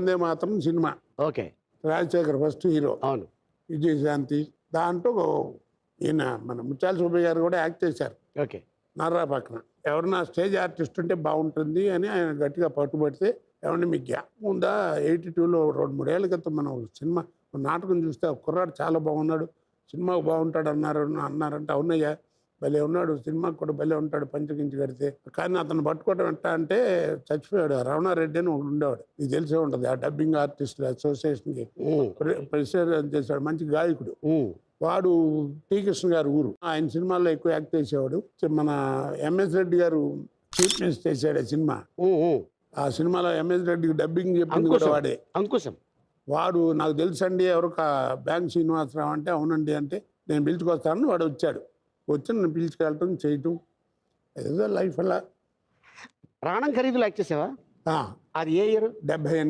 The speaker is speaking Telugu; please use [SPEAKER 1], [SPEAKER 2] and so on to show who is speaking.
[SPEAKER 1] వందే మాత్రం cinema.
[SPEAKER 2] Okay.
[SPEAKER 1] Rajasekhar first hero.
[SPEAKER 2] అవును.
[SPEAKER 1] విజయశాంతి దాంట్లో ఈయన మన ముత్యాల సుబ్బయ్య గారు కూడా యాక్ట్ చేశారు.
[SPEAKER 2] ఓకే.
[SPEAKER 1] నారా పక్కన ఎవరన్నా స్టేజ్ ఆర్టిస్ట్ ఉంటే బాగుంటుంది అని ఆయన గట్టిగా పట్టుబడితే ఏమన్నా మీకు గ్యాప్ ఉందా ఎయిటీ టూలో రెండు మూడేళ్ళ క్రితం మనం సినిమా నాటకం చూస్తే కుర్రాడు చాలా బాగున్నాడు. సినిమాకు బాగుంటాడు అన్నారు అన్నారంటే అవునయ్యా. భలే ఉన్నాడు సినిమాకి కూడా భలే ఉంటాడు పంచకించి కడితే కానీ అతను పట్టుకోవడం ఎట్టా అంటే చచ్చిపోయాడు. రమణారెడ్డి అని ఒకడు ఉండేవాడు. నీకు తెలిసే ఉంటుంది ఆ డబ్బింగ్ ఆర్టిస్టుల అసోసియేషన్కి ప్రెసిడెంట్ చేశాడు మంచి గాయకుడు. వాడు టీ కృష్ణ గారు ఊరు. ఆయన సినిమాల్లో ఎక్కువ యాక్ట్ చేసేవాడు. మన ఎంఎస్ రెడ్డి గారు చీఫ్ మినిస్టర్ చేశాడు ఆ సినిమా. ఆ సినిమాలో ఎంఎస్ రెడ్డికి డబ్బింగ్ చెప్పింది కూడా. వాడే.
[SPEAKER 2] అంకుశం.
[SPEAKER 1] వాడు నాకు తెలుసండి ఎవరు బ్యాంక్ శ్రీనివాసరావు అంటే అవునండి అంటే నేను పిలుచుకొస్తాను వాడు వచ్చాడు. వచ్చి నన్ను పిలుచుకెళ్ళటం చేయటం. ఏదో లైఫ్ అలా.
[SPEAKER 2] ప్రాణం ఖరీదులు యాక్ట్ చేసావా? అది ఏ ఇయర్?
[SPEAKER 1] డెబ్బై